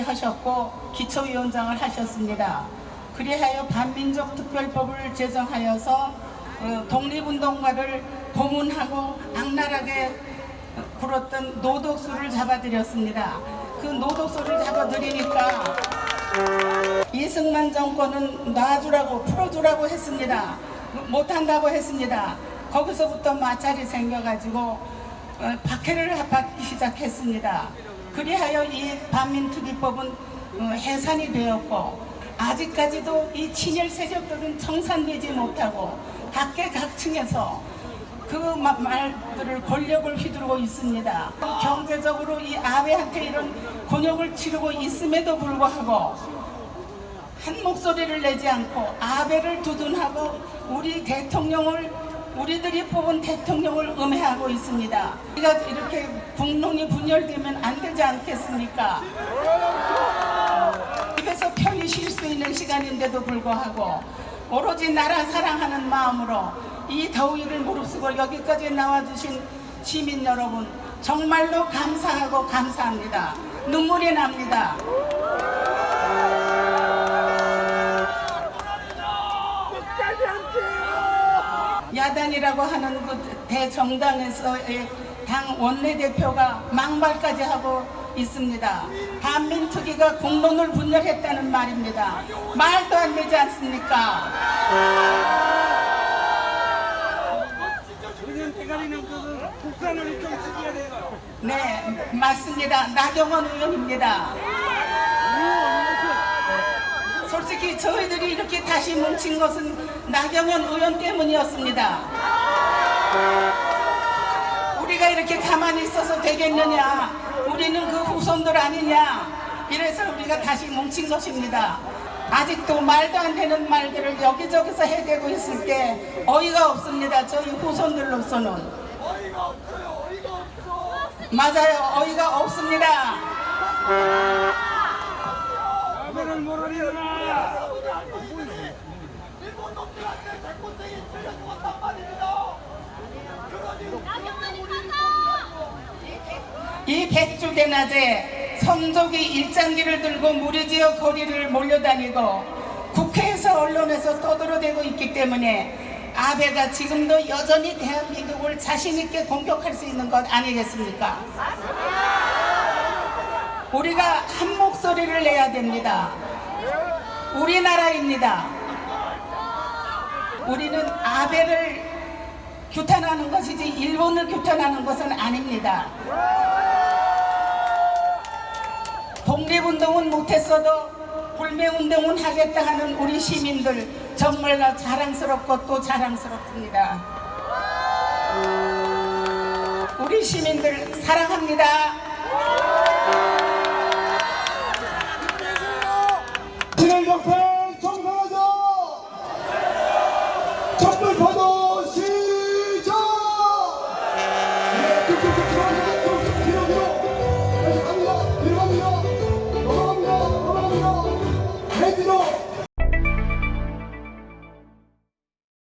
하셨고 기초위원장을 하셨습니다. 그리하여 반민족 특별법을 제정하여서 어, 독립운동가를 고문하고 악랄하게 굴었던 노독수를 잡아들였습니다. 그 노독수를 잡아들이니까 이승만 정권은 놔주라고 풀어주라고 했습니다. 못한다고 했습니다. 거기서부터 마찰이 생겨가지고 어, 박해를 받기 시작했습니다. 그리하여 이 반민특위법은 어, 해산이 되었고 아직까지도 이 친일 세력들은 청산되지 못하고 각계각층에서 그 마- 말들을 권력을 휘두르고 있습니다. 경제적으로 이 아베한테 이런 곤욕을 치르고 있음에도 불구하고 한 목소리를 내지 않고 아베를 두둔하고 우리 대통령을 우리들이 뽑은 대통령을 음해하고 있습니다. 우리가 이렇게 국론이 분열되면 안 되지 않겠습니까? 집에서 편히 쉴 수 있는 시간인데도 불구하고 오로지 나라 사랑하는 마음으로 이 더위를 무릅쓰고 여기까지 나와주신 시민 여러분 정말로 감사하고 감사합니다. 눈물이 납니다. 야당이라고 하는 그 대정당에서의 당 원내대표가 막말까지 하고 있습니다. 반민특위가 공론을 분열했다는 말입니다. 말도 안 되지 않습니까? 그. 네, 맞습니다. 나경원 의원입니다. 솔직히 저희들이 이렇게 다시 뭉친 것은 나경원 의원 때문이었습니다. 우리가 이렇게 가만히 있어서 되겠느냐? 우리는 그 후손들 아니냐? 이래서 우리가 다시 뭉친 것입니다. 아직도 말도 안 되는 말들을 여기저기서 해대고 있을 때 어이가 없습니다. 저희 후손들로서는. 맞아요. 어이가 없습니다. 아베를 몰아내라. 이 백주 대 낮에 선족이 일장기를 들고 무리지어 거리를 몰려다니고 국회에서 언론에서 떠들어대고 있기 때문에 아베가 지금도 여전히 대한민국을 자신있게 공격할 수 있는 것 아니겠습니까? 우리가 한 목소리를 내야 됩니다. 우리나라입니다. 우리는 아베를 규탄하는 것이지 일본을 규탄하는 것은 아닙니다. 독립운동은 못했어도 불매운동은 하겠다 하는 우리 시민들 정말로 자랑스럽고 또 자랑스럽습니다. 우리 시민들 사랑합니다.